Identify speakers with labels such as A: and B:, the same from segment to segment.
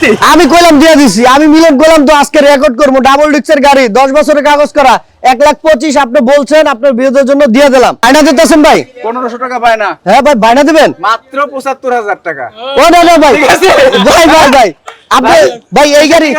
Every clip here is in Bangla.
A: সত্যি?
B: আমি কইলাম দিয়ে দিছি আমি মিলন কইলাম তো আজকে রেকর্ড করব। ডাবল ডিক্সের গাড়ি দশ বছরের কাগজ করা এক লাখ পঁচিশ আপনি বলছেন আপনার বিরোধের জন্য দিয়ে দিলাম। আয়না দিতেছেন ভাই?
A: পনেরোশো টাকা পায় না
B: হ্যাঁ ভাই বাইনা দিবেন?
A: মাত্র পঁচাত্তর হাজার টাকা।
B: ও না না ভাই। ভাই ভাই ভাই। আপনি ভাই এই গাড়ি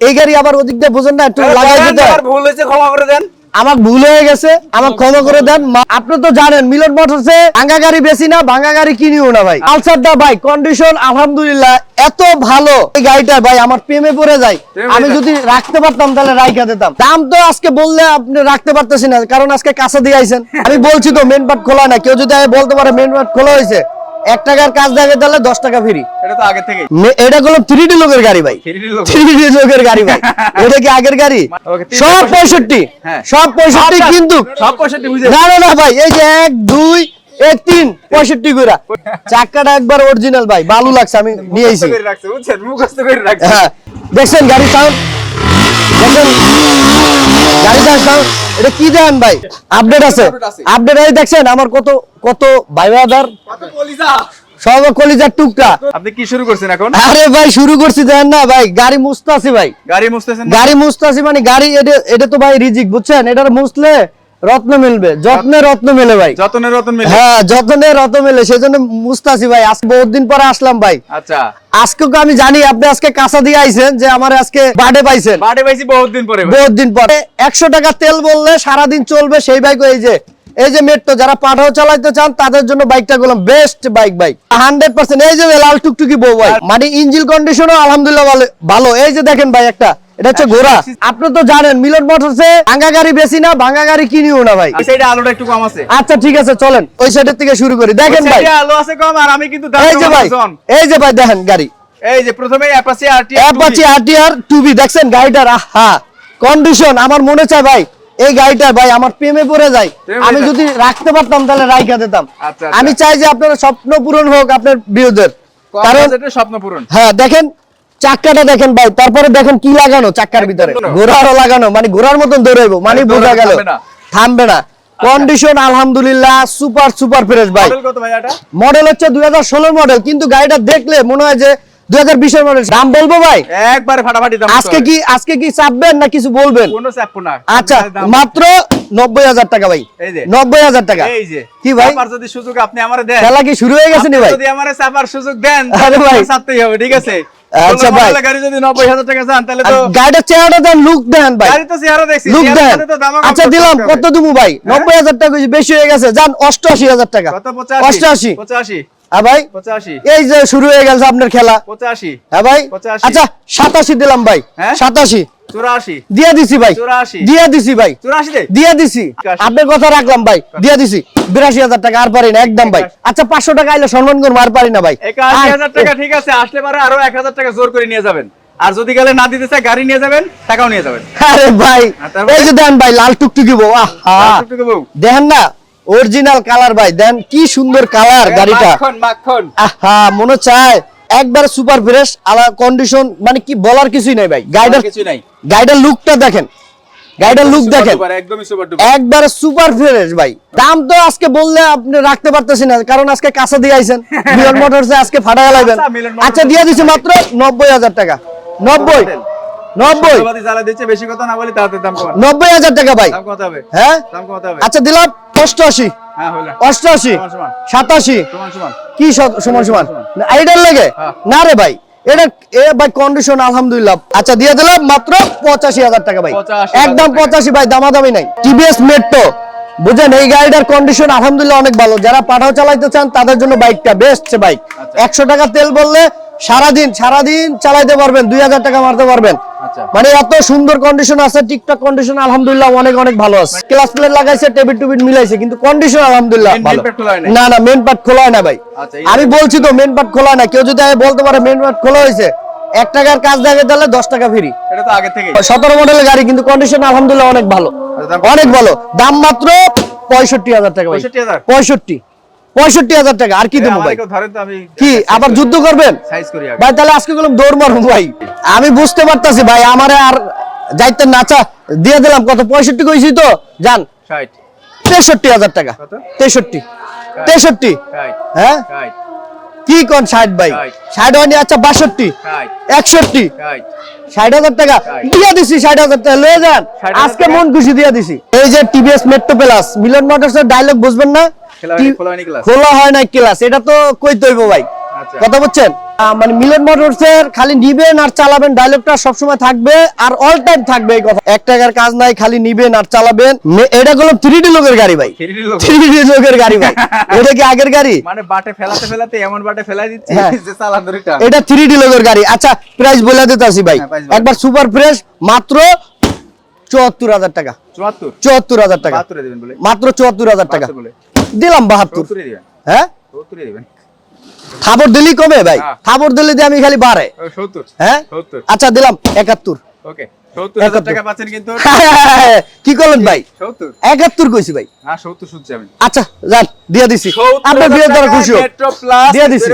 B: এই গাড়ি আবার ওদিক দিয়ে বুঝেন না একটু লাগাই দিতে।
A: ভুল হয়েছে ক্ষমা করে দেন।
B: আমার ভুল হয়ে গেছে আমার ক্ষমা করে দেন। আপনি তো জানেন মিলন মোটরসে ভাঙ্গা গাড়ি বেশি না ভাঙ্গা গাড়ি কিনিও না ভাই। আলসারটা ভাই কন্ডিশন আলহামদুলিল্লাহ এত ভালো। এই গাড়িটা ভাই আমার প্রেমে পড়ে যায়। আমি যদি রাখতে পারতাম তাহলে রাইখা দিতাম। দাম তো আজকে বললে আপনি রাখতে পারতেছি না কারণ আজকে কাছে দিয়ে আইছেন। আমি বলছি তো মেন পার্ট খোলা না কেউ যদি বলতে পারে মেন পার্ট খোলা হয়েছে এক টাকার কাজ দেখে তাহলে দশ টাকা ফ্রি।
A: এটা তো আগে থেকে
B: এটা থ্রি ডি লোকের গাড়ি ভাই। থ্রি ডি লোকের গাড়ি ভাই। এটা কি আগের গাড়ি? সব পঁয়ষট্টি।
A: হ্যাঁ।
B: সব পঁয়ষট্টি কিন্তু
A: সব পয়সাটি বুঝে।
B: না না না ভাই এই যে এক দুই তিন পঁয়ষট্টি চাকাটা একবার অরিজিনাল ভাই লাগছে আমি নিয়ে আইছি। হ্যাঁ। দেখছেন গাড়ি সাউন্ড দেখছেন? গাড়িটার সাউন্ড এটা কি দেন ভাই? আপডেট আছে।
A: Update আছে।
B: দেখছেন আমার কত কত ভাই বাদার
A: কত
B: সব কলিজার টুকটা
A: আপনি কি শুরু করছেন এখন?
B: আরে ভাই শুরু করছি না ভাই গাড়ি ভাই।
A: গাড়ি মুছতেছেন
B: গাড়ি মুছতাছি মানে গাড়ি এটা এটা তো ভাই রিজিক বুঝছেন? এটা মুছলে রত্ন মিলবে যত্নে রত্ন মেলে ভাই।
A: যতনের রতন মিলে।
B: হ্যাঁ যত্নে রত্ন মেলে সেজন্য মুছতাছি ভাই। আজকে বহুত দিন পরে আসলাম ভাই।
A: আচ্ছা।
B: আজকে আমি জানি আপনি আজকে কাঁচা দিয়ে আইছেন যে আমার আজকে বার্থডে পাইছেন।
A: পাইছি বহুত দিন পরে ভাই।
B: বহুত দিন পরে। একশো টাকা তেল বললে সারাদিন চলবে সেই বাইক এই যে এই যে মেট্রো যারা পাঠাও চালাইতে চান তাদের জন্য বাইকটা গুলো best bike bike hundred percent এই যে লাল টুকটুকি বউ ভাই। মানে ইঞ্জিন কন্ডিশনও আলহামদুলিল্লাহ ভালো। এই যে দেখেন ভাই একটা এটা হচ্ছে ঘোড়া। আপনি তো জানেন মিলন মোটরসে ভাঙ্গা গাড়ি বেশি না ভাঙ্গা গাড়ি কিনিও না ভাই।
A: এই সাইডে আলোটা একটু কম আছে।
B: আচ্ছা ঠিক আছে চলেন। ওই সাইডের থেকে শুরু করি। দেখেন ভাই।
A: আলো আছে কম আর আমি কিন্তু
B: এই যে ভাই এই যে ভাই দেখেন গাড়ি।
A: এই যে প্রথমে অ্যাপাচি
B: অ্যাপাচি আরটিআর গাড়িটার? আহা কন্ডিশন আমার মনে চায় ভাই এই গাড়িটা ভাই আমার প্রেমে পড়ে যায়। আমি যদি রাখতে পারতাম তাহলে রাইখা দিতাম।
A: আচ্ছা, আচ্ছা।
B: আমি চাই যে আপনার স্বপ্ন পূরণ হোক আপনার বিরোধের কারণ
A: কারণ স্বপ্ন পূরণ।
B: হ্যাঁ দেখেন চাক্কাটা দেখেন ভাই তারপরে দেখেন কি লাগানো চাক্কার ভিতরে। ঘোড়ারও লাগানো মানে ঘোড়ার মতন দৌড়াইবো মানে বোঝা গেল।
A: থামবে না।
B: কন্ডিশন আলহামদুলিল্লাহ সুপার সুপার ফ্রেশ ভাই।
A: মডেল
B: হচ্ছে দুই হাজার ষোলো মডেল কিন্তু গাড়িটা দেখলে মনে হয় যে দুই হাজার বিশের মডেল দাম বলব ভাই?
A: একবারে ফাটাফাটি দাম
B: আজকে কি আজকে কি চাপবেন না কিছু বলবেন?
A: কোনো চাপ না।
B: আচ্ছা মাত্র নব্বই হাজার টাকা ভাই। নব্বই হাজার টাকা। কি ভাই?
A: যদি সুযোগ আপনি আমারে দেন।
B: খেলা কি শুরু হয়ে গেছে নি ভাই?
A: যদি আমারে চাপার সুযোগ দেন
B: আরে ভাই।
A: তাহলে চাপতেই হবে ঠিক আছে?
B: আচ্ছা ভাই।
A: গাড়ি যদি নব্বই হাজার টাকা চান তাহলে তো
B: দেন লুক দেন ভাই।
A: গাড়ি তো চেহারা দেখছি
B: লুক দেন। আচ্ছা দিলাম। কত দিমু ভাই? নব্বই হাজার টাকা বেশি হয়ে গেছে। যান অষ্টআশি হাজার টাকা।
A: কত? পঁচাশি।
B: অষ্টআশি।
A: পঁচাশি।
B: হ্যাঁ ভাই? এই যে শুরু হয়ে গেছে আপনার খেলা।
A: পঁচাশি।
B: হ্যাঁ ভাই? আচ্ছা সাতাশি দিলাম ভাই।
A: হ্যাঁ?
B: সাতাশি।
A: চুরাশি।
B: দিছি ভাই।
A: চুরাশি।
B: দিছি ভাই।
A: চুরাশিতে
B: দিছি। আপনার কথা রাখলাম ভাই। দিয়ে দিছি। বিরাশি হাজার টাকা আর পারি না একদম ভাই। আচ্ছা পাঁচশো টাকা আইলে সম্মান করব আর পারি না ভাই।
A: একাশি হাজার টাকা ঠিক আছে। আসলে পারে আরও এক হাজার টাকা জোর করে নিয়ে যাবেন। আর যদি গেলে না দিতে চায় গাড়ি নিয়ে যাবেন টাকাও নিয়ে যাবেন।
B: আরে ভাই এই যে দেন ভাই লাল টুকটুকি বউ আহা।
A: টুকটুকে বউ।
B: দেখেন না? অরিজিনাল কালার ভাই। দেন কি সুন্দর কালার গাড়িটা। আহা মনে চায় একবার সুপার ফ্রেশ আলা কন্ডিশন মানে কি বলার কিছুই নাই ভাই। গাড়িটার
A: কিছু নাই।
B: গাড়িটার লুকটা দেখেন। গাড়িটার লুক দেখেন। একবারে সুপার ফ্রেশ ভাই। দাম তো আজকে বললে আপনি রাখতে না কারণ আজকে কাছে দিয়ে আইছেন। মিলন মোটরসে আজকে ফাটা লাইবেন।
A: আচ্ছা,
B: আচ্ছা দিয়ে দিছি মাত্র নব্বই হাজার টাকা। নব্বই। নব্বই। হাজার টাকা ভাই। হ্যাঁ? আচ্ছা দিলাম অষ্টআশি।
A: হ্যাঁ
B: অষ্টআশি। সাতাশি। কি সমান সমান। না, এইটার লেগে?
A: হ্যাঁ।
B: না রে ভাই এটা এ ভাই কন্ডিশন আলহামদুলিল্লাহ। আচ্ছা দিয়ে দিলাম মাত্র পঁচাশি হাজার টাকা ভাই। একদম পঁচাশি ভাই দামাদামি নাই। টিভিএস মেট্রো বুঝেন এই গাড়িটার কন্ডিশন আলহামদুলিল্লাহ অনেক ভালো। যারা পাঠাও চালাইতে চান তাদের জন্য বাইকটা বেস্ট বাইক। একশো টাকা তেল বললে সারাদিন সারাদিন চালাইতে পারবেন দুই হাজার টাকা মারতে পারবেন।
A: আচ্ছা।
B: মানে এত সুন্দর কন্ডিশন আছে টিকটক কন্ডিশন আলহামদুলিল্লাহ অনেক অনেক ভালো আছে। ক্লাস প্লেট লাগাইছে টেবিল টুবিল মিলাইছে কিন্তু কন্ডিশন আলহামদুলিল্লাহ ভালো? না না মেন পার্ট খোলা না ভাই।
A: আচ্ছা,
B: আমি বলছি তো মেন পার্ট খোলা না কেউ যদি আগে বলতে পারে মেন পার্ট খোলা হয়েছে এক টাকার কাজ দেখে তাহলে দশ টাকা ফ্রি
A: এটা তো আগে থেকে
B: সতেরো মডেলের গাড়ি কিন্তু কন্ডিশন আলহামদুলিল্লাহ অনেক ভালো।
A: আচ্ছা?
B: অনেক ভালো। দাম মাত্র পঁয়ষট্টি হাজার টাকা পঁয়ষট্টি। পঁয়ষট্টি হাজার টাকা। আর কি দেবো ভাই? কি আবার যুদ্ধ করবেন? ভাই তাহলে আজকে গেলাম দৌড় মারবো ভাই। আমি বুঝতে পারতাছি ভাই আমারে আর যাইতে নাচা দিয়ে দিলাম কত? পঁয়ষট্টি কইছি তো? যান। তেষট্টি হাজার টাকা। তেষট্টি। তেষট্টি। হ্যাঁ? কি কোন ষাট ভাই?
A: ষাট।
B: হয়নি আচ্ছা বাষট্টি।
A: ষাট।
B: একষট্টি।
A: ষাট।
B: হাজার টাকা। দিয়ে দিছি ষাট হাজার টাকা লয়ে যান। আজকে মন খুশি দিয়ে দিছি। এই যে TVS Metro Plus Milan Motors এর ডায়লগ বুঝবেন না?
A: খোলা
B: হয় না ক্লাস এটা তো কই তৈব ভাই?
A: আচ্ছা।
B: কথা বুঝছেন? আহ, মানে মিলন মোটরস এর খালি নিবেন আর চালাবেন ডায়লগটা সবসময় থাকবে আর অল টাইম থাকবে এই কথা। এক টাকার কাজ নাই খালি নিবেন আর চালাবেন। এটা হলো থ্রি ডি লোকের গাড়ি ভাই। থ্রি ডি লোকের গাড়ি ভাই। এটা কি আগের গাড়ি?
A: মানে বাটে ফেলাতে ফেলাতে এমন বাটে ফেলাই দিচ্ছি
B: হ্যাঁ।
A: যে চালান ধরে টান।
B: এটা থ্রি ডি লোকের গাড়ি। আচ্ছা প্রাইস বলে দিতেছি ভাই।
A: হ্যাঁ।
B: একবার সুপার ফ্রেশ মাত্র চুয়াত্তর হাজার টাকা।
A: চুয়াত্তর?
B: চুয়াত্তর হাজার টাকা। মাত্র চুয়াত্তর হাজার টাকা। দিলাম বাহাত্তর। হ্যাঁ? খাবার দিলি কমে ভাই।
A: হ্যাঁ।
B: খাবার দিলে দিয়ে আমি খালি বাড়ে হ্যাঁ? আচ্ছা দিলাম একাত্তর।
A: ওকে
B: একাত্তর।
A: টাকা
B: কি করলেন ভাই?
A: সত্তর।
B: একাত্তর কইছি ভাই।
A: হ্যাঁ
B: আচ্ছা যান দিয়ে দিছি। আপনার বিয়ের দ্বারা খুশি দিছি।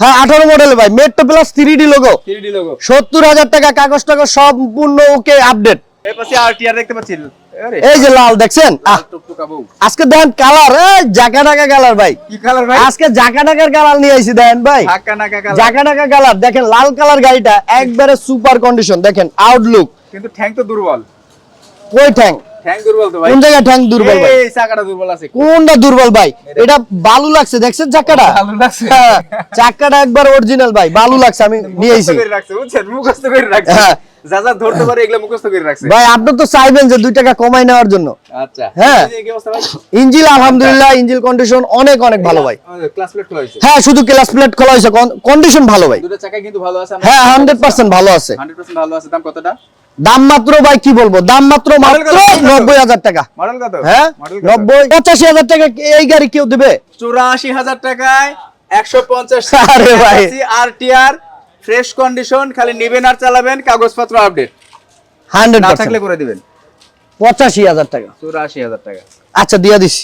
B: হ্যাঁ আঠারো মডেল ভাই। Metro Plus three D logo সত্তর হাজার টাকা কাগজ টাকা সম্পূর্ণ ওকে আপডেট
A: এর পাশে আরটিআর দেখতে পাচ্ছি
B: এই যে লাল দেখছেন? আজকে দেন কালার এই জাকা টাকা কালার ভাই।
A: কি কালার ভাই?
B: আজকে জাকা টাকার কালার নিয়ে আইছি দেন ভাই। জাকা টাকা কালার। দেখেন লাল কালার গাড়িটা একবারে সুপার কন্ডিশন দেখেন আউটলুক
A: কিন্তু ঠ্যাং তো দুর্বল।
B: কই ঠ্যাং?
A: ভাই।
B: কোন জায়গায় ঠ্যাং দুর্বল ভাই?
A: চাকাটা দুর্বল আছে।
B: কোনটা দুর্বল ভাই? এটা বালু লাগছে দেখছেন চাকাটা?
A: ভালো লাগছে।
B: হ্যাঁ, চাকাটা একবার অরিজিনাল ভাই বালু লাগছে আমি নিয়ে আইছি।
A: বুঝছেন? মুখস্থ করে রাখছে।
B: হ্যাঁ।
A: যা যা ধরতে পারে এগুলো মুখস্থ করে রাখছে।
B: ভাই আপনি তো চাইবেন যে টাকা কমাই নেওয়ার জন্য।
A: আচ্ছা।
B: হ্যাঁ। ইঞ্জিল আলহামদুলিল্লাহ ইঞ্জিল কন্ডিশন অনেক অনেক ভালো ভাই।
A: ক্লাস প্লেট খোলা হয়েছে।
B: হ্যাঁ শুধু ক্লাস প্লেট খোলা হয়েছে কন্ডিশন ভালো ভাই।
A: দুটো চাকা কিন্তু ভালো আছে
B: হ্যাঁ হান্ড্রেড পার্সেন্ট ভালো আছে।
A: 100% ভালো আছে দাম কতটা?
B: দাম মাত্র ভাই কি বলব? দাম মাত্র মাত্র? নব্বই হাজার টাকা। হ্যাঁ? নব্বই পঁচাশি হাজার টাকা এই গাড়ি কেউ দেবে?
A: চুরাশি হাজার টাকায় একশো পঞ্চাশ
B: আরে
A: ফ্রেশ কন্ডিশন খালি নিবেন আর চালাবেন কাগজপত্র আপডেট
B: হান্ড্রেড
A: না থাকলে করে দিবেন।
B: পঁচাশি হাজার টাকা।
A: চুরাশি হাজার টাকা।
B: আচ্ছা দিয়া দিছি।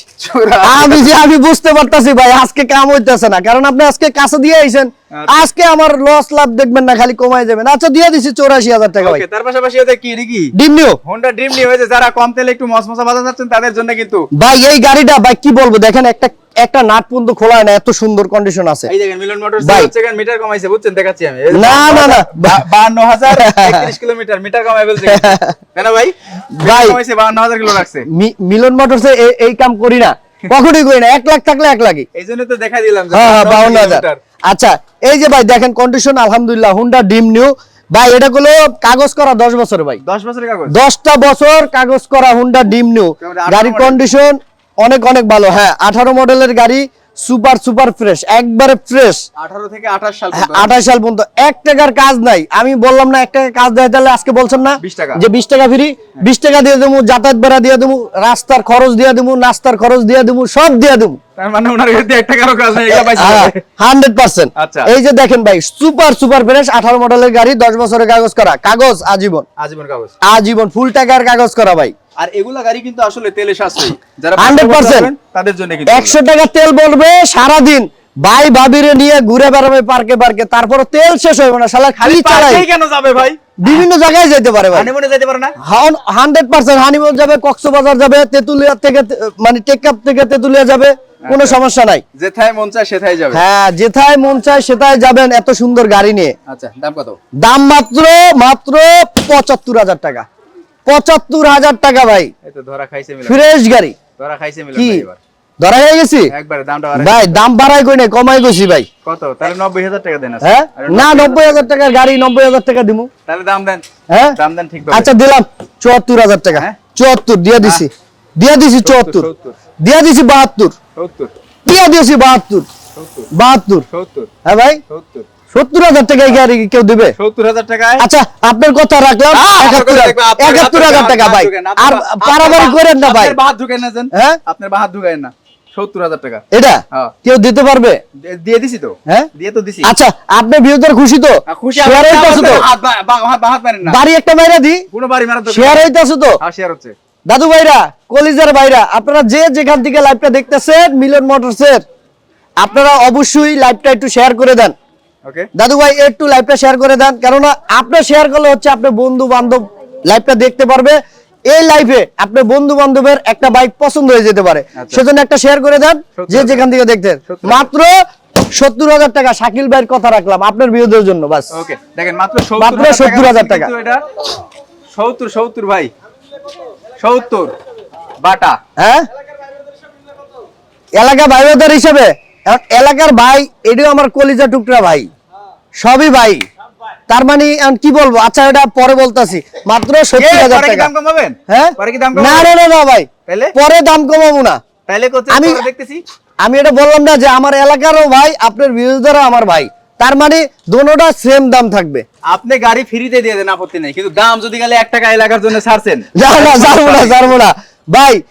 B: আমি যে আমি বুঝতে পারতাছি ভাই আজকে কাম হইতেছে না। কারণ আপনি আজকে কাছে দিয়ে আইছেন।
A: আচ্ছা। আচ্ছা।
B: আজকে আমার লস লাভ দেখবেন না খালি কমায় যাবেন। আচ্ছা দিয়ে দিছি চৌরাশি হাজার টাকা ভাই।
A: তার পাশাপাশি হচ্ছে কি রিকি
B: ডিম নিও।
A: হোন্ডা ডিম নিও হয়েছে যারা কম তেলে একটু মসমসা বাজার যাচ্ছেন তাদের জন্য কিন্তু
B: ভাই এই গাড়িটা ভাই কি বলব দেখেন একটা একটা নাট পর্যন্ত খোলা না এত সুন্দর কন্ডিশন আছে।
A: এই দেখেন মিলন মোটরস হচ্ছে কেন মিটার কমাইছে বুঝছেন? দেখাচ্ছি আমি।
B: না না না।
A: 52000 31 কিলোমিটার মিটার কমাই বলছে কেন ভাই?
B: ভাই
A: কমাইছে 52000 কিলো রাখছে
B: মিলন মোটরস এই কাম করি না। কখনোই করি না 1 লাখ থাকলে 1 লাখই।
A: এইজন্য তো দেখাই দিলাম
B: হ্যাঁ, হ্যাঁ
A: 52000
B: আচ্ছা এই যে ভাই দেখেন কন্ডিশন আলহামদুলিল্লাহ হুন্ডা ডিম নিউ ভাই এটা গুলো কাগজ করা দশ বছর ভাই।
A: দশ বছর কাগজ?
B: দশটা বছর কাগজ করা হুন্ডা ডিম নিউ গাড়ির কন্ডিশন অনেক অনেক ভালো। হ্যাঁ আঠারো মডেলের গাড়ি সুপার সুপার ফ্রেশ একবারে ফ্রেশ।
A: আঠারো থেকে আঠাশ সাল
B: হ্যাঁ,
A: পর্যন্ত।
B: আঠাশ সাল পর্যন্ত। এক টাকার কাজ নাই। আমি বললাম না এক টাকার কাজ দেয় তাহলে আজকে বলছেন না?
A: 20 টাকা।
B: যে বিশ টাকা ফ্রি বিশ টাকা দিয়ে দেবো যাতায়াত ভাড়া দিয়ে দেবো রাস্তার খরচ দিয়ে দেবো নাস্তার খরচ দিয়ে দেবো সব দিয়ে দেবো।
A: তার মানে ওনার টাকারও কাজ নেই পাইছে
B: পার্সেন্ট।
A: আচ্ছা।
B: এই যে দেখেন ভাই সুপার সুপার ফ্রেশ আঠারো মডেলের গাড়ি দশ বছরের কাগজ করা। কাগজ আজীবন।
A: আজীবন কাগজ।
B: আজীবন ফুল টাকার কাগজ করা ভাই।
A: আর এগুলা গাড়ি কিন্তু আসলে তেলে সাশ্রয়ী। যারা
B: 100%
A: তাদের জন্য কিন্তু
B: একশো টাকা তেল বলবে সারাদিন। ভাই ভাবিরে নিয়ে ঘুরে বেড়াবে পার্কে পার্কে। তারপর তেল শেষ হইবে না শালা খালি চালাই?
A: কেন যাবে ভাই?
B: বিভিন্ন জায়গায় যেতে পারে ভাই।
A: হানিমুনে যেতে পারে না?
B: হান্ড্রেড পার্সেন্ট হানিমুন যাবে কক্সবাজার যাবে তেতুলিয়া থেকে মানে টেকআপ থেকে তেতুলিয়া যাবে কোনো
A: আচ্ছা।
B: সমস্যা নাই।
A: যেথায় মন চায় সেথায় যাবে।
B: হ্যাঁ যেথায় মন চায় সেথায় যাবেন এত সুন্দর গাড়ি নিয়ে।
A: আচ্ছা দাম কত?
B: দাম মাত্র মাত্র পঁচাত্তর হাজার টাকা। পঁচাত্তর হাজার টাকা ভাই। ফ্রেশ গাড়ি। কি? ধরা হয়ে গেছি? ভাই দাম বাড়াই কই নাই? কমাই গেছি ভাই।
A: কত? তাহলে নব্বই হাজার টাকা দেন
B: হ্যাঁ? না নব্বই হাজার টাকার গাড়ি নব্বই হাজার টাকা দিমু।
A: তাহলে দাম দেন।
B: হ্যাঁ?
A: দাম দেন ঠিক
B: আচ্ছা দিলাম। চুয়াত্তর হাজার টাকা।
A: হ্যাঁ?
B: চুয়াত্তর দিয়ে দিছি। দিয়ে দিছি চুয়াত্তর। দিয়ে দিছি বাহাত্তর। দিয়ে দিয়েছি বাহাত্তর। বাহাত্তর। হ্যাঁ ভাই?
A: সত্তর
B: হাজার টাকা গাড়ি কেউ দেবে?
A: সত্তর হাজার টাকায়?
B: আচ্ছা আপনার কথা রাখলাম একাত্তর হাজার টাকা ভাই। আর
A: আপনার- আপনার
B: পারাবারি করেন না ভাই।
A: বাহাত ঢুকেন না
B: হ্যাঁ?
A: আপনার বাহাত ঢুকেন না। টাকা।
B: এটা?
A: হ্যাঁ।
B: কেউ দিতে পারবে?
A: দিয়ে দিছি তো।
B: হ্যাঁ?
A: দিয়ে তো দিছি।
B: আচ্ছা আপনি বিরোধীর খুশি তো?
A: খুশি
B: বাড়ি একটা মাইরা দি।
A: কোনো বাড়ি
B: শেয়ার। তো?
A: হ্যাঁ শেয়ার হচ্ছে।
B: দাদু ভাইরা কলিজার ভাইরা আপনারা যে যেখান থেকে লাইভটা দেখতেছেন মিলন মোটরসের আপনারা অবশ্যই লাইভটা একটু শেয়ার করে দেন। দাদু ভাই একটু লাইভটা শেয়ার করে দেন। কেননা আপনি শেয়ার করলে হচ্ছে আপনার বন্ধু বান্ধব লাইভটা দেখতে পারবে। এই লাইভে আপনার বন্ধু বান্ধবের একটা বাইক পছন্দ হয়ে যেতে পারে।
A: আচ্ছা।
B: সেজন্য একটা শেয়ার করে দেন যে যেখান থেকে দেখতেন মাত্র সত্তর হাজার টাকা শাকিল ভাইয়ের কথা রাখলাম আপনার বিরোধের জন্য বাস।
A: দেখেন মাত্র
B: মাত্র 70,000 টাকা।
A: সত্তর সত্তর ভাই। সত্তর বাটা।
B: হ্যাঁ? এলাকা ভাইবাদার হিসেবে এলাকার ভাই এটাও আমার কলিজা টুকরা ভাই। সবই ভাই। তার মানে কি বলব? আচ্ছা এটা পরে বলতাছি। মাত্র সত্তর হাজার টাকা। হ্যাঁ? না না না ভাই। পরে দাম কমাবো না। আমি- আমি এটা বললাম না যে আমার এলাকারও ভাই আপনার বিরোধীরা আমার ভাই। তার মানে দোনোটা সেম দাম থাকবে।
A: আপনি গাড়ি ফ্রিতে দিয়ে দেন আপত্তি নেই। কিন্তু দাম যদি গেলে এক টাকা এলাকার জন্য ছাড়ছেন।
B: যাও না যাব না যাব না। ভাই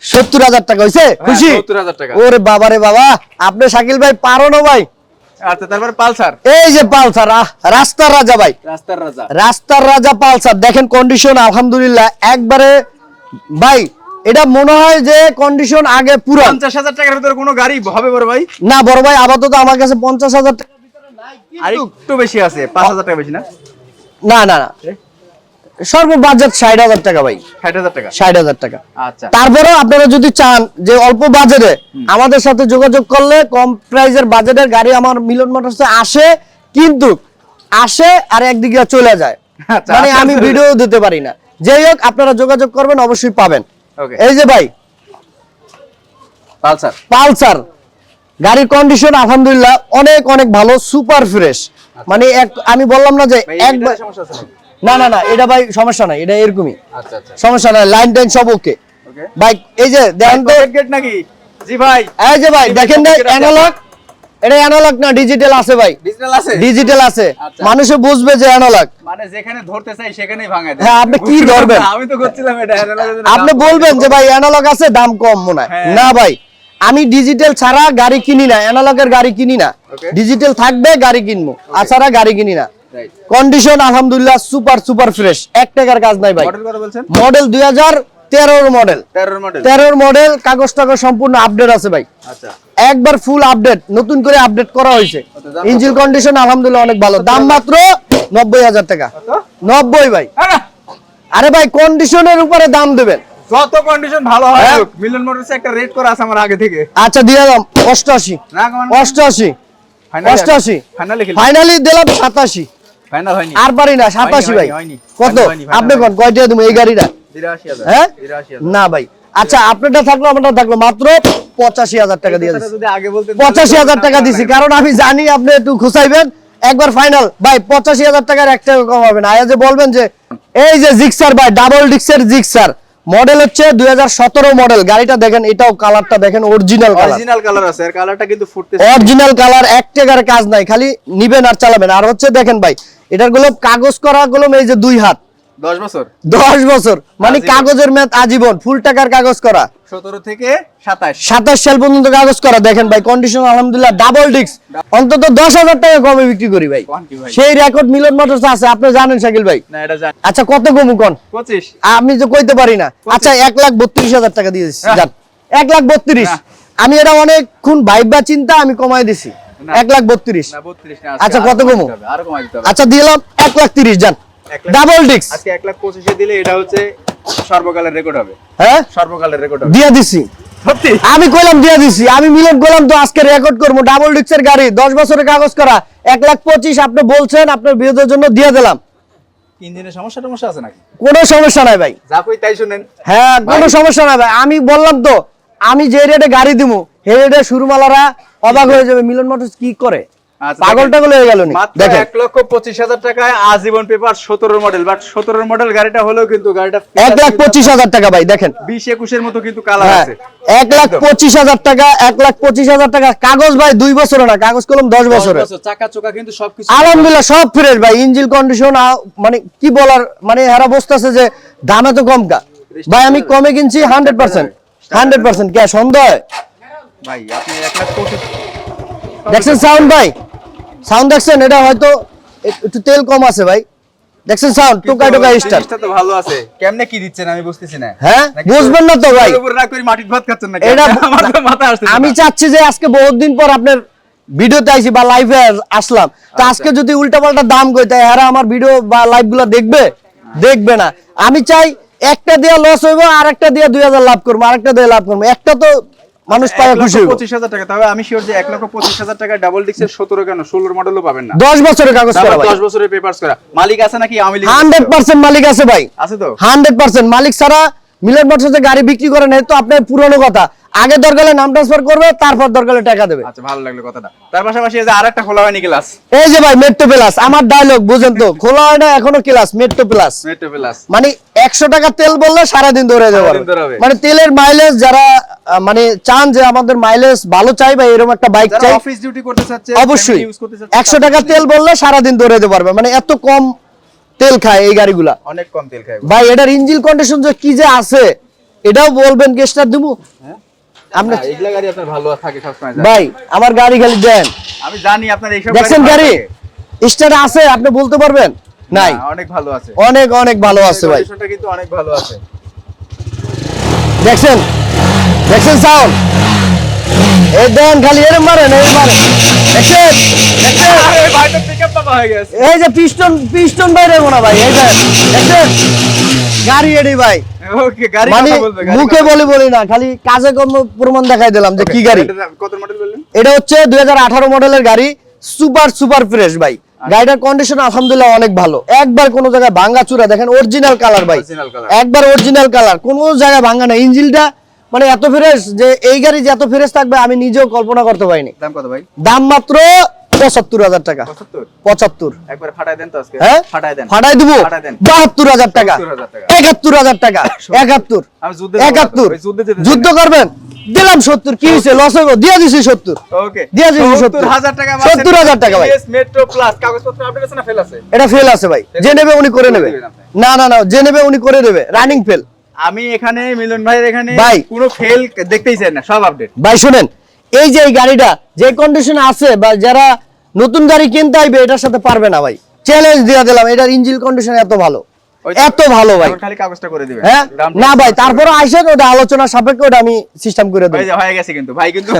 B: সত্তর হাজার টাকা হয়েছে খুশি?
A: 70,000 টাকা।
B: ওরে বাবা রে বাবা আপনি শাকিল ভাই পারো না ভাই।
A: আচ্ছা তারপর পালসার।
B: এই যে পালসার রাস্তার রাজা ভাই।
A: রাস্তার রাজা।
B: রাস্তার রাজা পালসার। দেখেন কন্ডিশন আলহামদুলিল্লাহ একবারে ভাই এটা মনে হয় যে কন্ডিশন আগে পুরো
A: পঞ্চাশ হাজার টাকার ভিতরে কোনো গাড়ি হবে বড় ভাই?
B: না বড় ভাই আপাতত আমার কাছে পঞ্চাশ হাজার টাকা
A: আর একটু বেশি আছে পাঁচ হাজার টাকা বেশি না?
B: না না না। সর্ববাজেট ষাট হাজার টাকা ভাই।
A: ষাট হাজার টাকা?
B: ষাট হাজার টাকা।
A: আচ্ছা।
B: তারপরেও আপনারা যদি চান যে অল্প বাজেটে আমাদের সাথে যোগাযোগ করলে কম প্রাইজের বাজেটের গাড়ি আমার মিলন মোটরসে আসে কিন্তু আসে আর একদিকে চলে যায়।
A: আচ্ছা,
B: মানে
A: আচ্ছা,
B: আমি। ভিডিও দিতে পারি না। যাই হোক আপনারা যোগাযোগ করবেন অবশ্যই পাবেন। এই যে ভাই
A: পালসার?
B: পালসার। গাড়ির কন্ডিশন আলহামদুলিল্লাহ অনেক অনেক ভালো সুপার ফ্রেশ মানে এক আমি বললাম না যে একবার
A: সমস্যা?
B: না না না এটা ভাই সমস্যা নাই এটা এরকমই।
A: আচ্ছা আচ্ছা।
B: সমস্যা নাই লাইন টাইন সব ওকে ভাই এই যে দেখেন তো
A: গেট নাকি? জি ভাই।
B: এই যে ভাই দেখেন অ্যানালগ এটা অ্যানালগ না ডিজিটাল আছে ভাই?
A: ডিজিটাল আছে?
B: ডিজিটাল আছে।
A: আচ্ছা।
B: মানুষে বুঝবে যে অ্যানালগ
A: মানে যেখানে ধরতে চাই সেখানেই ভাঙায় দেয়।
B: হ্যাঁ, আপনি কি ধরবেন?
A: আমি তো করছিলাম এটা জন্য
B: আপনি বলবেন যে ভাই অ্যানালগ আছে দাম কম মনে হয়।
A: হ্যাঁ।
B: না ভাই আমি ডিজিটাল ছাড়া গাড়ি কিনি না অ্যানালগের গাড়ি কিনি না। ডিজিটাল থাকবে গাড়ি কিনবো। আছাড়া গাড়ি কিনি না. কন্ডিশন আলহামদুলিল্লাহ সুপার সুপার ফ্রেশ এক টাকার কাজ নাই ভাই।
A: মডেল
B: দুই হাজার তেরোর মডেল
A: 13 মডেল
B: তেরোর মডেল কাগজ টাগজ সম্পূর্ণ আপডেট আছে ভাই।
A: আচ্ছা।
B: একবার ফুল আপডেট নতুন করে আপডেট করা হয়েছে। ইঞ্জিন কন্ডিশন আলহামদুলিল্লাহ অনেক ভালো। দাম মাত্র নব্বই হাজার টাকা। নব্বই ভাই।
A: আরে,
B: ভাই কন্ডিশনের উপরে দাম দেবেন।
A: যত কন্ডিশন ভালো হয়
B: হ্যাঁ।
A: মিলন মোটরস একটা রেট করা আছে আমার আগে থেকে।
B: আচ্ছা দিয়ে দাম অষ্টআশি।
A: না কমান
B: অষ্টআশি। অষ্টআশি।
A: ফাইনালি
B: ফাইনালি দিলাম সাতাশি।
A: ফাইনাল হয়নি।
B: আর পারি না সাতাশি
A: হয়নি,
B: ভাই। কত?
A: হয়নি, হয়নি,
B: আপনি
A: হয়নি।
B: কোন কয়টা দেবো এই গাড়িটা।
A: 82000
B: হ্যাঁ?
A: 82000
B: না ভাই। আচ্ছা আপনারটা থাকল আমারটা থাকল মাত্র পঁচাশি হাজার টাকা দিয়ে দিচ্ছি
A: যদি আগে বলতেন
B: পঁচাশি হাজার টাকা দিছি। কারণ আমি জানি আপনি একটু খুঁচাইবেন একবার ফাইনাল ভাই পঁচাশি হাজার টাকার এক টাকা কম হবে না। যে বলবেন যে এই যে জিক্সার ভাই ডাবল ডিক্সের জিক্সার মডেল হচ্ছে দুই হাজার সতেরো মডেল গাড়িটা দেখেন এটাও কালারটা দেখেন অরিজিনাল কালার
A: অরিজিনাল কালার আছে কালারটা কিন্তু ফুটতেছে।
B: অরিজিনাল কালার এক টাকার কাজ নাই খালি নিবেন আর চালাবেন। আর হচ্ছে দেখেন ভাই এটারগুলো কাগজ করা গুলো এই যে দুই হাত।
A: 10 বছর?
B: দশ বছর। মানে কাগজের মেয়াদ আজীবন। ফুল টাকার কাগজ করা।
A: 17 থেকে 27
B: সাতাশ সাল পর্যন্ত কাগজ করা। দেখেন ভাই কন্ডিশন আলহামদুলিল্লাহ ডাবল ডিস্ক অন্তত দশ হাজার টাকা কমে বিক্রি করি ভাই। সেই রেকর্ড মিলন মোটরস আছে। আপনি জানেন শাকিল ভাই? আচ্ছা কত কমু কোন?
A: 25
B: আমি তো কইতে পারি না। আচ্ছা এক লাখ বত্রিশ হাজার টাকা দিয়ে দিচ্ছি। এক লাখ বত্রিশ। আমি এটা অনেকক্ষণ ভাইবা চিন্তা আমি কমাই দিছি। এক লাখ বত্রিশ।
A: না 32 না
B: আচ্ছা, কত কমু? আচ্ছা দিলাম এক লাখ তিরিশ যান ডাবল ডিস্ক
A: আজকে 1 লাখ 25 এ দিলে এটা হচ্ছে সর্বকালের রেকর্ড হবে।
B: হ্যাঁ?
A: সর্বকালের রেকর্ড হবে।
B: দিয়া দিছি। আমি কইলাম দিয়া দিছি আমি মিলন করলাম তো আজকে রেকর্ড করব ডাবল ডিস্কের গাড়ি দশ বছরের কাগজ করা এক লাখ পঁচিশ আপনি বলছেন আপনার বিরোধের জন্য দিয়ে দিলাম।
A: ইঞ্জিনের সমস্যা টমস্যা আছে নাকি?
B: কোনো সমস্যা নাই ভাই।
A: যা কই তাই শুনেন।
B: হ্যাঁ কোনো সমস্যা নাই ভাই। আমি বললাম তো আমি যে রেটে গাড়ি দিমু সেই রেটে শুরুমালারা অবাক হয়ে যাবে মিলন মোটরস কি করে?
A: আচ্ছা,
B: পাগল টাগল হয়ে গেল দেখেন।
A: এক লক্ষ পঁচিশ হাজার টাকায় আজীবন পেপার সতেরো মডেল বাট সতেরো মডেল গাড়িটা হলেও কিন্তু গাড়িটা
B: এক লাখ পঁচিশ হাজার টাকা ভাই দেখেন।
A: বিশ একুশের মতো কিন্তু কালার
B: হ্যাঁ
A: আছে।
B: এক লাখ পঁচিশ হাজার টাকা এক লাখ পঁচিশ হাজার টাকা কাগজ ভাই দুই বছরে না কাগজ কলম দশ
A: দশ বছর, চাকা চোকা কিন্তু সবকিছু।
B: আলহামদুলিল্লাহ সব ফ্রেশ ভাই ইঞ্জিন কন্ডিশন মানে কি বলার মানে হেরা বসতেছে যে দামে তো কম কা ভাই আমি কমে কিনছি হান্ড্রেড পার্সেন্ট হান্ড্রেড পার্সেন্ট কে সন্দেহ
A: ভাই আপনি এক লাখ
B: দেখছেন সাউন্ড ভাই? সাউন্ড দেখছেন? এটা হয়তো একটু তেল কম আছে ভাই। দেখছেন সাউন্ড? টোকা টোকা স্টার
A: তো ভালো আছে। কেমনে কি দিচ্ছেন আমি বুঝতেছি না।
B: হ্যাঁ? বুঝবেন না তো ভাই।
A: উপর রাগ করে মাটির ভাত খাচ্ছেন নাকি?
B: এটা
A: আমার তো মাথা আসছে
B: আমি চাচ্ছি যে আজকে বহুত দিন পর আপনার ভিডিওতে আইছি বা লাইভে আসলাম। তো আজকে যদি উল্টাপাল্টা দাম কই তাই এরা আমার ভিডিও বা লাইভগুলো দেখবে? দেখবে না। আমি চাই একটা দিয়ে লস হইব আর একটা দিয়ে দুই হাজার লাভ করব আর একটা দিয়ে লাভ করব। একটা তো মানুষ পায় খুশি হইব।
A: পঁচিশ হাজার টাকা। তবে আমি শিওর যে এক লক্ষ পঁচিশ হাজার টাকা ডাবল ডিক্সের সতেরো কেন? ষোলোর মডেলও পাবেন না।
B: দশ বছরের কাগজ করা
A: বছরের পেপারস করা। মালিক আছে নাকি? আমি লীগ
B: হান্ড্রেড পার্সেন্ট মালিক আছে ভাই।
A: আছে তো?
B: Hundred percent. মালিক ছাড়া মিলন মোটরসে গাড়ি বিক্রি করেন এই তো আপনার পুরনো কথা। আগে দরকারে নাম ট্রান্সফার করবে তারপর দরকারে টাকা দেবে।
A: আচ্ছা ভালো লাগল কথাটা। তার পাশাপাশি এই যে আরেকটা খোলা হয়নি ক্লাস
B: এই যে ভাই মেট্রো প্লাস আমার ডায়লগ বুঝেন তো খোলা হয় না এখনও class Metro Plus
A: Metro Plus
B: মানে একশো টাকা তেল বললে সারাদিন ধরে যাবে। মানে তেলের মাইলেজ যারা মানে চান যে আমাদের মাইলেজ ভালো চাই বা এরকম একটা বাইক চাই
A: অফিস ডিউটি করতে চাচ্ছে
B: অবশ্যই
A: ইউজ করতে চাচ্ছে
B: একশো টাকা তেল বললে সারাদিন ধরে যেতে পারবে। মানে এত কম তেল খায় এই গাড়িগুলা।
A: অনেক কম তেল খায়
B: ভাই এটার ইঞ্জিন কন্ডিশন যে কি যে আছে এটাও বলবেন গেস্টার দিব আপনি
A: না, এগুলা গাড়ি আপনার ভালো থাকে সবসময় জানি।
B: ভাই আমার গাড়ি খালি দেন।
A: আমি জানি আপনার এইসব
B: দেখছেন গাড়ি?
A: থাকে।
B: স্টার আছে আপনি বলতে পারবেন? নাই।
A: অনেক ভালো আছে।
B: অনেক অনেক ভালো আছে ভাই।
A: কন্ডিশনটা কিন্তু অনেক ভালো আছে।
B: দেখছেন? দেখছেন সাউন্ড খালি এর মারেন এই মারেন। দেখছেন? দেখছেন?
A: আরে ভাই তো পিকআপ পাপা গেছে
B: এই যে পিস্টন পিস্টন বাইরে না ভাই এই যে দেখছেন? গাড়ি এডি ভাই।
A: ওকে গাড়ি কথা বলবে গাড়ি
B: মুখে বলি বলি না খালি কাজে কর্ম প্রমাণ দেখাই দিলাম যে কি গাড়ি।
A: এটা কত মডেল বললেন?
B: এটা হচ্ছে দু হাজার আঠারো মডেলের গাড়ি সুপার সুপার ফ্রেশ ভাই। গাড়িটার কন্ডিশন আলহামদুলিল্লাহ অনেক ভালো। একবার কোনো জায়গায় ভাঙ্গা চূড়া দেখেন অরিজিনাল কালার ভাই। একবার অরিজিনাল কালার কোনো জায়গায় ভাঙ্গা না। ইঞ্জিনটা মানে এত ফ্রেশ যে এই গাড়ি যে এত ফ্রেশ থাকবে আমি নিজেও কল্পনা করতে পারিনি।
A: দাম কত ভাই?
B: দাম মাত্র পঁচাত্তর হাজার টাকা। পঁচাত্তর?
A: একবার ফাটায় দেন তো আজকে। ফাটায় দেন।
B: ফাটাই দিব? বাহাত্তর হাজার টাকা। একাত্তর হাজার টাকা। একাত্তর।
A: আমি যুদ্ধে
B: একাত্তর। করবেন? দিলাম সত্তর। কি হয়েছে? লস হইব? দিয়ে দিছি সত্তর। দিছি সত্তর। সত্তর হাজার টাকা ভাই। এটা ফেল আছে ভাই। যে নেবে উনি করে নেবে। না না না। যে নেবে উনি করে দেবে রানিং ফেল
A: আমি এখানে মিলন ভাইয়ের এখানে
B: ভাই।
A: কোনো ফেল দেখতেই চাই না সব আপডেট
B: ভাই শুনেন এই যে এই গাড়িটা যে কন্ডিশনে আছে বা যারা নতুন গাড়ি কিনতে আইবে এটার সাথে পারবে না ভাই। চ্যালেঞ্জ দিয়ে দিলাম এটার ইঞ্জিন কন্ডিশন এত ভালো। এত ভালো ভাই।
A: খালি কাগজটা করে দিবেন।
B: হ্যাঁ? না ভাই তারপরে আইসেন ওটা আলোচনা সাপেক্ষে ওটা আমি সিস্টেম করে দেবো।
A: ভাই হয়ে গেছে কিন্তু ভাই কিন্তু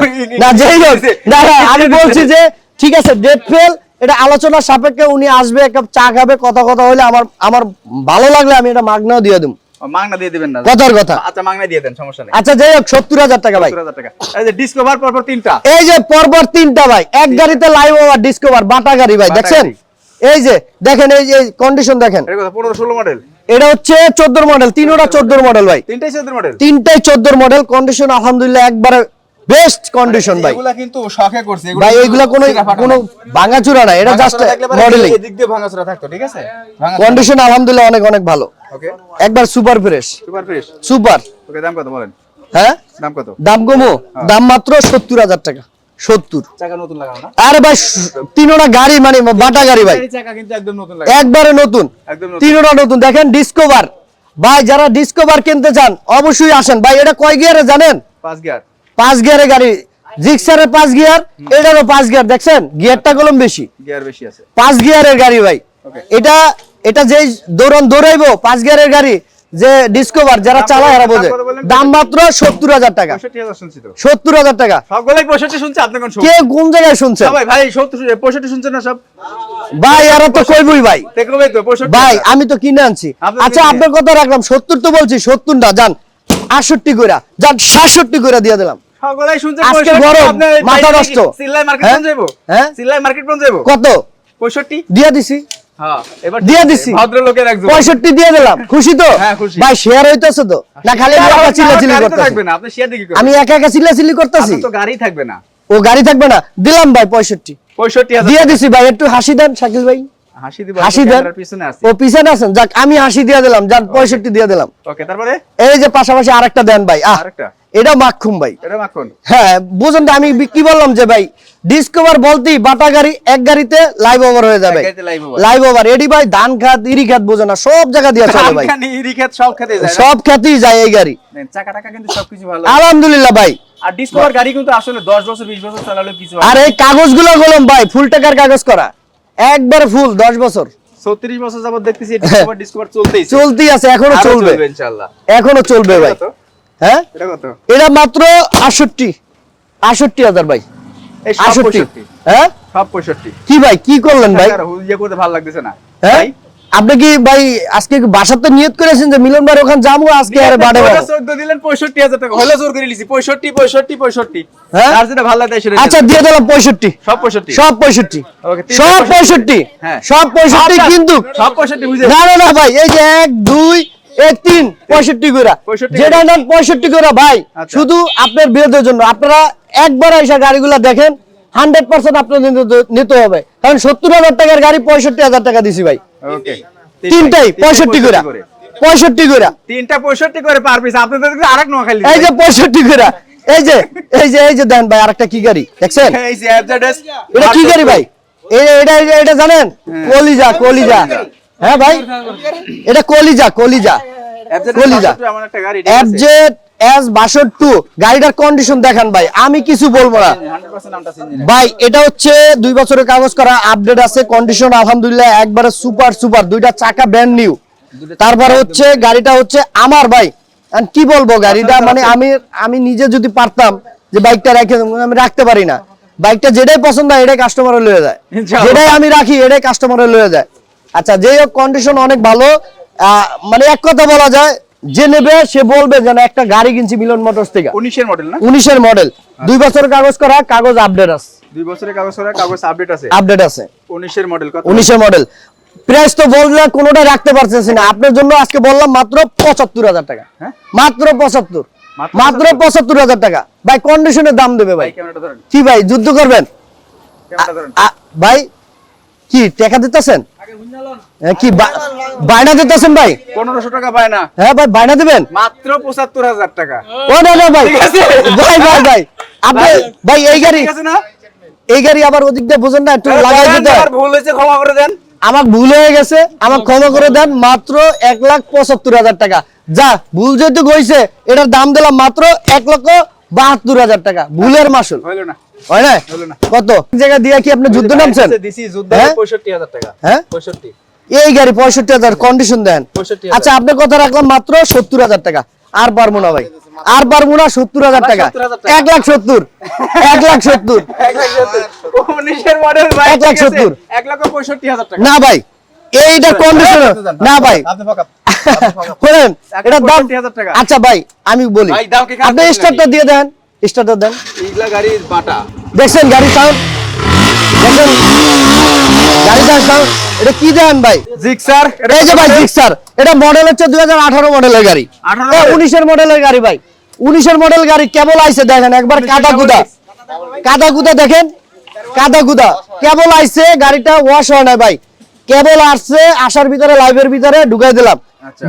B: না যেই হোক। না না আমি বলছি যে ঠিক আছে ডেট ফেল এটা আলোচনা সাপেক্ষে উনি আসবে এক কাপ চা খাবে কথা কথা হলে আমার আমার ভালো লাগলে আমি এটা মাগনাও দিয়ে দেবো।
A: ও, দিয়ে দিবেন না।
B: কথার কথা।
A: আচ্ছা মাগনা দিয়ে দেন সমস্যা নেই।
B: আচ্ছা যাই হোক সত্তর হাজার টাকা ভাই।
A: 70000 টাকা। এই যে ডিসকভার পর পর তিনটা।
B: এই যে পরপর তিনটা ভাই এক গাড়িতে লাইভ ওভার ডিসকভার বাটা গাড়ি ভাই দেখছেন? এই যে দেখেন এই যে কন্ডিশন দেখেন।
A: এর কথা 15 16 মডেল
B: এটা হচ্ছে চোদ্দোর মডেল তিনোটা চোদ্দোর মডেল ভাই।
A: তিনটাই 14 মডেল
B: তিনটাই চোদ্দোর মডেল কন্ডিশন আলহামদুলিল্লাহ একবারে বেস্ট কন্ডিশন ভাই।
A: এগুলা কিন্তু শখে করছে
B: ভাই এগুলা কোনো কোনো ভাঙাচুরা না এটা জাস্ট মডেলিং
A: এদিক দিয়ে ভাঙাচোরা থাকতো ঠিক আছে?
B: কন্ডিশন আলহামদুলিল্লাহ অনেক অনেক ভালো। একবার super fresh.
A: Super fresh?
B: Super.
A: Okay দাম কত বলেন?
B: হ্যাঁ?
A: দাম কত?
B: দাম কমো? দাম মাত্র সত্তর হাজার টাকা। সত্তর। আরে ভাই তিনোটা গাড়ি মানে বাটা গাড়ি ভাই।
A: চাকা কিন্তু একদম নতুন লাগে
B: একবারে নতুন।
A: একদম নতুন।
B: তিনোটা নতুন। দেখেন ডিসকভার ভাই যারা ডিসকভার কিনতে চান অবশ্যই আসেন। ভাই এটা কয় গিয়ারে জানেন?
A: পাঁচ গিয়ার।
B: পাঁচ গিয়ারের গাড়ি। জিক্সারের পাঁচ গিয়ার এটারও পাঁচ গিয়ার দেখছেন? গিয়ারটা কলম বেশি।
A: গিয়ার বেশি আছে।
B: পাঁচ গিয়ারের গাড়ি ভাই। এটা এটা যে দৌড়ন দৌড়াইবো পাঁচ গিয়ারের গাড়ি যে ডিসকভার যারা চালায় এরা বোঝে। দাম মাত্র সত্তর হাজার টাকা।
A: শুনছি
B: সত্তর হাজার টাকা।
A: শুনছে
B: কে কোন জায়গায়
A: সবাই ভাই পঁয়ষট্টি শুনছেন না সব?
B: ভাই এরা তো কইবই ভাই। ভাই আমি তো কিনে আনছি। আচ্ছা আপনার কথা রাখলাম সত্তর তো বলছি সত্তর না যান। আটষট্টি করে যান সাতষট্টি করে দিয়ে দিলাম।
A: সবগুলাই শুনছে
B: আজকে
A: 65,
B: গরম,
A: আপনার এই
B: মাথা নষ্ট।
A: কি সিল্লাই মার্কেট
B: হ্যাঁ? হ্যাঁ? কত?
A: পঁয়ষট্টি?
B: দিয়ে দিছি। দিয়ে দিছি।
A: ভদ্রলোকের একজন।
B: পঁয়ষট্টি দিয়ে দিলাম। খুশি তো?
A: হ্যাঁ,
B: ভাই শেয়ার হইতেছে তো। না খালি আমি একা চিল্লাচিল্লি
A: গাড়ি
B: করতেছি।
A: থাকবে না। আপনি শেয়ার দিকে
B: আমি একা একা চিল্লাচিল্লি করতেছি।
A: তো গাড়ি থাকবে না।
B: ও গাড়ি থাকবে না। দিলাম ভাই পঁয়ষট্টি।
A: পঁয়ষট্টি হাজার
B: দিয়ে দিছি ভাই একটু হাসি দেন শাকিল ভাই। আমি হাসি দিয়ে দিলাম যান পঁয়ষট্টি দিয়ে দিলাম। এই যে পাশাপাশি আরেকটা দেন ভাই।
A: আরেকটা?
B: এটা মাখুম ভাই। হ্যাঁ বুঝুন আমি কি বললাম যে ভাই ডিসকভার বলতেই বাটা গাড়ি এক গাড়িতে লাইভ ওভার হয়ে যাবে। লাইভ ওভার এডি ভাই ধান খাত ইরি খাত বোঝে না সব জায়গা দিয়ে চলে ভাই।
A: সব খেতে যায়
B: সব খেতেই যায় এই গাড়ি।
A: চাকা টাকা কিন্তু সবকিছু ভালো।
B: আলহামদুলিল্লাহ ভাই।
A: আর ডিসকভার গাড়ি কিন্তু আসলে 10 বছর 20 বছর চালালে কিছু
B: আর এই কাগজগুলো বললাম ভাই ফুল টাকার কাগজ করা। একবার ফুল দশ বছর।
A: 36 বছর যাবত দেখতেছি ডিসকভার ডিসকভার চলতেই।
B: চলতেই আছে এখনও চলবে।
A: ইনশাআল্লাহ।
B: এখনও চলবে ভাই? হ্যাঁ?
A: এটা কত?
B: এটা মাত্র আটষট্টি আটষট্টি হাজার ভাই।
A: এই
B: আটষট্টি হ্যাঁ?
A: সব 65
B: কি ভাই কি করলেন ভাই?
A: ইয়ে করতে ভালো লাগতেছে না।
B: হ্যাঁ?
A: ভাই
B: আপনি কি ভাই আজকে বাসাতে নিয়ত করেছেন যে মিলন ভাই ওখানে যাব? আজকে আরে বাড়ে
A: দিলেন পঁয়ষট্টি হাজার টাকা। হলো জোর করে লিছি
B: হ্যাঁ?
A: আর যেটা ভালো লাগে সেটা
B: আচ্ছা দিয়ে দিলাম পঁয়ষট্টি।
A: সব পঁয়ষট্টি।
B: সব পঁয়ষট্টি।
A: Okay,
B: সব
A: পঁয়ষট্টি।
B: পঁয়ষট্টি।
A: হ্যাঁ।
B: সব পঁয়ষট্টি
A: সব-
B: কিন্তু
A: সব পঁয়ষট্টি বুঝে
B: না না ভাই এই যে এক দুই এই তিন পঁয়ষট্টি
A: 65
B: যেটা নেন পঁয়ষট্টি করে ভাই।
A: আচ্ছা।
B: শুধু আপনার বিরোধের জন্য। আপনারা একবার এসে গাড়িগুলো দেখেন হান্ড্রেড পার্সেন্ট আপনাদের নিতে- নিতে হবে। কারণ সত্তর হাজার টাকার গাড়ি পঁয়ষট্টি হাজার টাকা দিছি ভাই।
A: ওকে
B: তিনটাই পঁয়ষট্টি করে। পঁয়ষট্টি করে।
A: তিনটা পঁয়ষট্টি করে পার পিস আপনাদের আরেক নোয়াখালী
B: এই যে পঁয়ষট্টি করে। এই যে এই যে এই যে দেন ভাই আরেকটা কি গাড়ি? দেখছেন?
A: এই
B: এটা কি গাড়ি ভাই? এই এটা এটা- এটা জানেন? কলিজা কলিজা। হ্যাঁ ভাই? এটা কলিজা কলিজা। কলিজা।
A: 62 এমন একটা গাড়ি ঠিক আছে?
B: এফজেড এস বাষট্টু গাড়িটার কন্ডিশন দেখান ভাই। আমি কিছু বলব না।
A: 100% নামটা চেঞ্জ
B: ভাই এটা হচ্ছে দুই বছরের কাগজ করা আপডেট আছে কন্ডিশন আলহামদুলিল্লাহ একবারে সুপার সুপার দুইটা চাকা ব্র্যান্ড নিউ তারপরে হচ্ছে গাড়িটা হচ্ছে আমার ভাই। কি বলব গাড়িটা মানে আমি আমি নিজে যদি পারতাম যে বাইকটা রেখে আমি রাখতে পারি না। বাইকটা যেটাই পছন্দ হয় এটাই কাস্টমারে লয়ে যায়। যেটাই আমি রাখি এটাই কাস্টমারে লয়ে যায়। আচ্ছা হোক কন্ডিশন অনেক ভালো। আহ, মানে এক কথা বলা যায় যে নেবে সে বলবে যেন একটা গাড়ি কিনছি মিলন মোটরস থেকে।
A: 19 এর মডেল না?
B: উনিশের মডেল দুই বছরের কাগজ করা কাগজ আপডেট আছে।
A: দুই বছরের কাগজ করা কাগজ আপডেট আছে?
B: আপডেট আছে।
A: 19 এর মডেল কত?
B: উনিশের মডেল প্রাইস তো বললে কোনোটা রাখতে পারতেছি না। আপনার জন্য আজকে বললাম মাত্র পঁচাত্তর হাজার টাকা।
A: হ্যাঁ?
B: মাত্র পঁচাত্তর।
A: মাত্র
B: পঁচাত্তর। হাজার টাকা। ভাই কন্ডিশনের দাম দেবে ভাই। কি ভাই যুদ্ধ করবেন? ভাই কি টাকা দিতেছেন? হ্যাঁ, কি বায়না দিতেছেন ভাই?
A: 1500 টাকা পায় না
B: হ্যাঁ ভাই বায়না দিবেন?
A: মাত্র 75000 টাকা।
B: ও না না ভাই। ভাই ভাই ভাই। আপনি
A: ভাই,
B: এই গাড়ি এই গাড়ি আবার ওদিক দিয়ে বুঝেন না একটু লাগাই দিতে।
A: ভুল হয়েছে ক্ষমা করে দেন।
B: আমার ভুল হয়ে গেছে আমার ক্ষমা করে দেন মাত্র এক লাখ পঁচাত্তর হাজার টাকা। যা ভুল যেহেতু হয়েছে এটার দাম দিলাম মাত্র এক লক্ষ বাহাত্তর হাজার টাকা। ভুলের মাসুল।
A: হইল না।
B: হয় না। কত? জায়গা দিয়ে কি আপনি যুদ্ধ নামছেন?
A: দিছি যুদ্ধ
B: হ্যাঁ?
A: 65000 টাকা।
B: হ্যাঁ?
A: 65
B: এই গাড়ি পঁয়ষট্টি হাজার কন্ডিশন দেন। আচ্ছা আপনার কথা রাখলাম মাত্র সত্তর হাজার টাকা। আর পারব না ভাই। আর পারব না সত্তর হাজার টাকা।
A: 70,000
B: এক লাখ সত্তর। এক লাখ সত্তর।
A: 19 এর মডেল ভাই
B: এক লাখ সত্তর।
A: 65000
B: না ভাই এইটা কন্ডিশন না ভাই। শোনেন এটা দাম আচ্ছা ভাই আমি বলি।
A: ভাই,
B: আপনি স্টার্টটা দিয়ে দেন। স্টার্টটা দেন।
A: এইগুলা গাড়ি বাটা।
B: দেখছেন গাড়ি সাউন্ড দেখছেন গাড়ি সাউন্ড এটা কি দেন ভাই?
A: জিক্সার
B: এই যে ভাই জিক্সার এটা মডেল হচ্ছে দুই হাজার আঠারো মডেলের গাড়ি।
A: 18 model?
B: উনিশের মডেলের গাড়ি ভাই। উনিশের মডেল গাড়ি কেবল আইছে দেখেন একবার
A: 19
B: কাদা গুদা। কাদা গুদা দেখেন কাদা গুদা। কেবল আইছে গাড়িটা ওয়াশ হয় না ভাই। কেবল আসছে আসার ভিতরে লাইভের ভিতরে ঢুকাই দিলাম।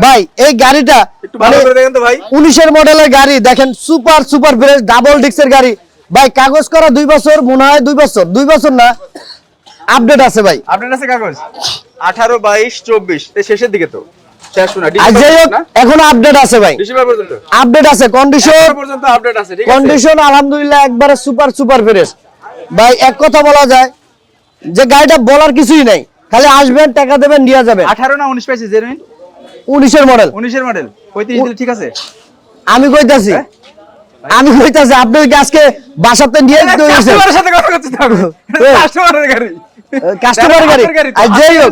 B: ভাই এই গাড়িটা মানে
A: দেখেন তো ভাই।
B: উনিশের মডেলের গাড়ি দেখেন সুপার সুপার ফ্রেশ ডাবল ডিক্সের গাড়ি। ভাই কাগজ করা দুই বছর মনে হয় দুই বছর দুই বছর না? আপডেট আছে ভাই।
A: আপনার কাছে কাগজ? 18 22 24 এই শেষের দিকে তো।
B: এখন আপডেট আছে ভাই। আপডেট আছে কন্ডিশন
A: আপডেট আছে আছে?
B: কন্ডিশন আলহামদুলিল্লাহ একবারে সুপার সুপার ফ্রেশ ভাই এক কথা বলা যায় যে গাড়িটা বলার কিছুই নাই। খালি আসবেন টাকা দেবেন নিয়ে যাবেন।
A: 18 না 19 পাইছে জেনুইন?
B: উনিশের মডেল
A: 19 মডেল 35 দিলে ঠিক আছে?
B: আমি কইতাছি।
A: হ্যাঁ?
B: আমি কইতাছি আপনি আজকে বাসাতে নিয়ে
A: কাস্টমারের সাথে কথা করতে
B: এ।
A: কাস্টমারের গাড়ি।
B: কাস্টমারের গাড়ি। আর যাই হোক।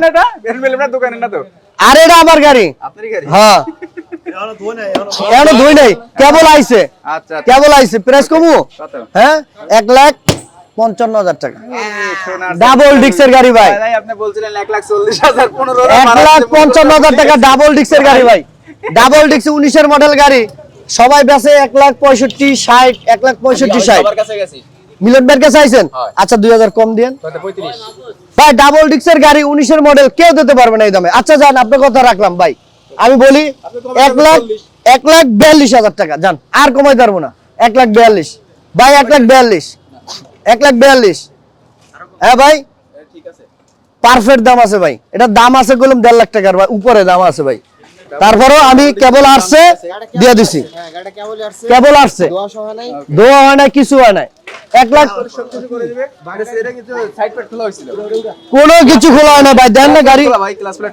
A: না দোকানে না তো?
B: আর এটা আমার গাড়ি।
A: আপনারই গাড়ি?
B: হ্যাঁ। এখনও ধুই নাই কেবল আইছে।
A: আচ্ছা আচ্ছা।
B: কেবল আইছে। প্রাইস কমু? হ্যাঁ? এক লাখ পঞ্চান্ন হাজার টাকা। ডাবল ডিক্সের গাড়ি ভাই।
A: আপনি বলছিলেন 1 লাখ 40 হাজার 15
B: এক লাখ পঞ্চান্ন হাজার টাকা ডাবল ডিক্সের গাড়ি ভাই। ডাবল ডিক্স উনিশের মডেল গাড়ি। সবাই বেচে এক লাখ পঁয়ষট্টি ষাট এক লাখ পঁয়ষট্টি ষাট। মিলন ব্যাংকে চাইছেন। আচ্ছা দুই হাজার কম দিয়েন। ভাই ডাবল ডিক্সের গাড়ি উনিশের মডেল কেউ দিতে পারবে না এই দামে। আচ্ছা যান আপনার কথা রাখলাম ভাই। আমি বলি এক লাখ এক লাখ বিয়াল্লিশ হাজার টাকা। যান আর কমাই পারব না। এক লাখ বিয়াল্লিশ। ভাই এক লাখ বিয়াল্লিশ। এক লাখ বিয়াল্লিশ। হ্যাঁ ভাই? পারফেক্ট দাম আছে ভাই। এটা দাম আছে বললাম দেড় লাখ টাকার ভাই উপরে দাম আছে ভাই। তারপরেও আমি কেবল আসছে দিয়ে দিছি। কেবল আসছে। দোয়া হয় না কিছু হয় না এক লাখ কোনো কিছু খোলা হয় না ভাই দেন না গাড়ি।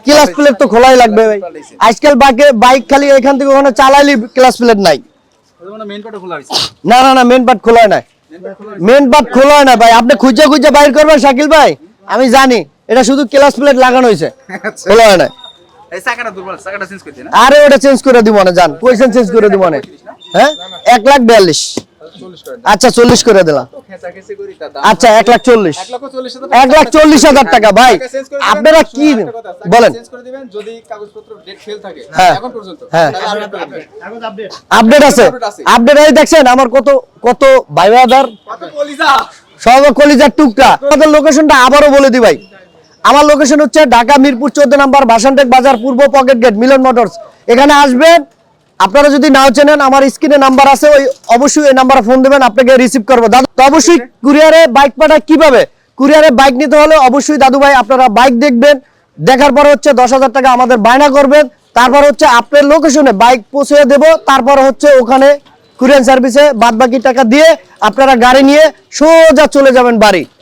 A: ক্লাস প্লেট
B: তো খোলাই লাগবে ভাই। আজকাল বাইকে বাইক খালি এখান থেকে ওখানে চালাইলি ক্লাস প্লেট নাই।
A: হয়েছে।
B: না না না মেন পার্ট খোলা হয় না মেন পার্ট খোলা হয় না ভাই। আপনি খুঁজে খুঁজে বাইর করবেন শাকিল ভাই? আমি জানি। এটা শুধু ক্লাস প্লেট লাগানো হয়েছে।
A: আচ্ছা।
B: খোলা হয় না? আরে ওটা চেঞ্জ করে দিব না জান। পয়সা চেঞ্জ করে দিব না। হ্যাঁ? এক লাখ বিয়াল্লিশ। আচ্ছা চল্লিশ করে দিলাম। আচ্ছা এক লাখ চল্লিশ।
A: এক
B: লাখ চল্লিশ হাজার টাকা ভাই। আপনারা কি বলেন? হ্যাঁ। হ্যাঁ।
A: আপডেট
B: আছে।
A: আছে।
B: আপডেট এই দেখছেন আমার কত কত ভাই বাদার
A: কত কলিজা।
B: সব কলিজার টুকরা। আমাদের লোকেশনটা আবারও বলে দি ভাই। আমার লোকেশন হচ্ছে ঢাকা মিরপুর চোদ্দ নাম্বার বাসানটেক বাজার পূর্ব পকেট গেট মিলন মোটরস। এখানে আসবেন আপনারা যদি নাও চেনেন আমার স্ক্রিনে নাম্বার আছে ওই অবশ্যই এই নাম্বারে ফোন দেবেন আপনাকে রিসিভ করব। দাদু তো অবশ্যই কুরিয়ারে বাইক পাঠায় কীভাবে? কুরিয়ারে বাইক নিতে হলে অবশ্যই দাদু ভাই আপনারা বাইক দেখবেন। দেখার পর হচ্ছে দশ হাজার টাকা আমাদের বায়না করবেন। তারপর হচ্ছে আপনার লোকেশনে বাইক পৌঁছে দেব। তারপর হচ্ছে ওখানে কুরিয়ান সার্ভিসে বাদ বাকি টাকা দিয়ে আপনারা গাড়ি নিয়ে সোজা চলে যাবেন বাড়ি।